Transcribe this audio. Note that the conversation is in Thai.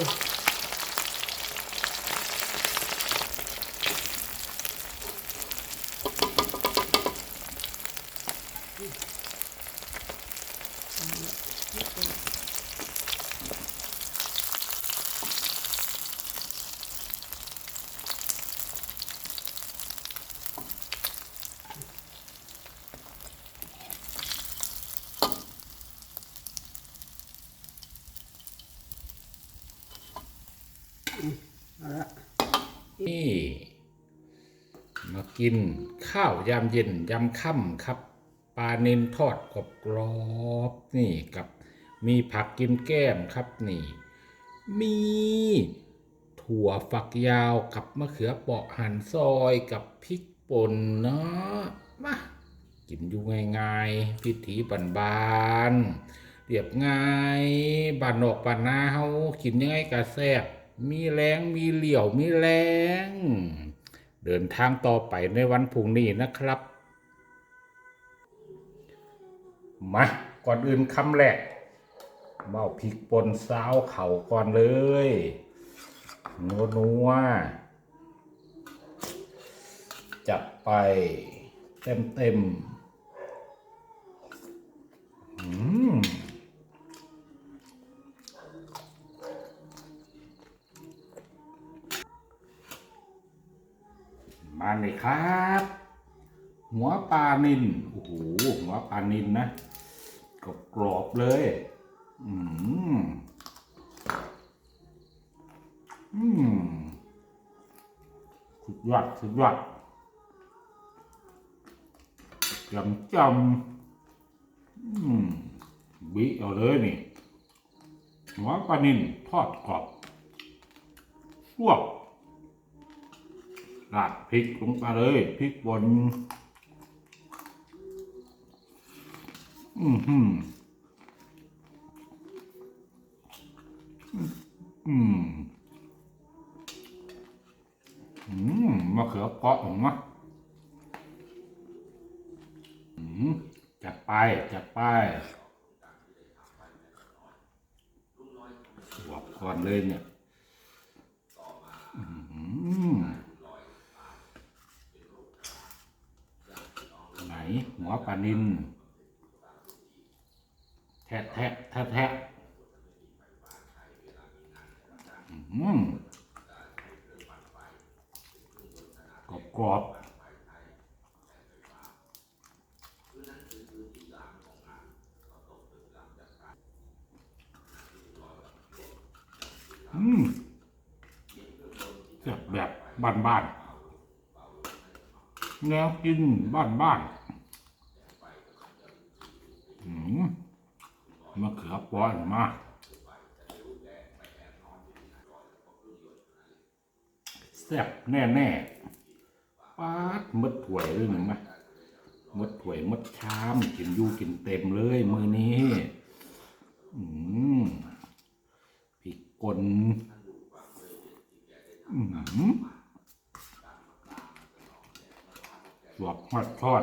있고 음. เอาละนี่มากินข้าวยามเย็นยามค่ำครับปลาเนนทอดกรอบกรอบนี่กับมีผักกินแก้มครับนี่ มีถั่วฝักยาวกับมะเขือเปราะหั่นซอยกับพริกป่นเนาะมากินอยู่ง่ายๆพิถีบันบานเรียบง่ายบานนอกบานนาเฮากินยังไงก็แซ่บ มีแรงมีเหลี่ยวมีแรง เดินทางต่อไปในวันพรุ่งนี้นะครับ มาก่อนอื่นคำแรกเบ้าพริกป่นซาวเข่าก่อนเลยนัวนัวจัดไปเต็มเต็ม มาเลยครับ หัวปลานินโอ้โหหัวปลานินนะกรอบกรอบเลย อืมอืมสุดยอดสุดยอดจำจำอืมบิเอาเลยนี่หัวปลานินทอดกรอบลวก ราดพริกลงไปเลยพริกบนอืมอืมอืมอืมมะเขือเปาะออกมาอืมจัดไปจัดไปสวบก่อนเลยเนี่ยอืมไหนหัวปลานินแทะแทะแทะแทะอืมกรอบกรอบอืมแบบแบบบ้านบ้านๆแนวกินบ้านบ้านๆอืม มะเขือป้อนมาแซ่บแน่แน่ปาดมดถ้วยเลยหนึ่งไหมมดถ้วยมดชามกินยู่กินเต็มเลยมือนี้อืมพริกป่นอืมสวบฮอดทอด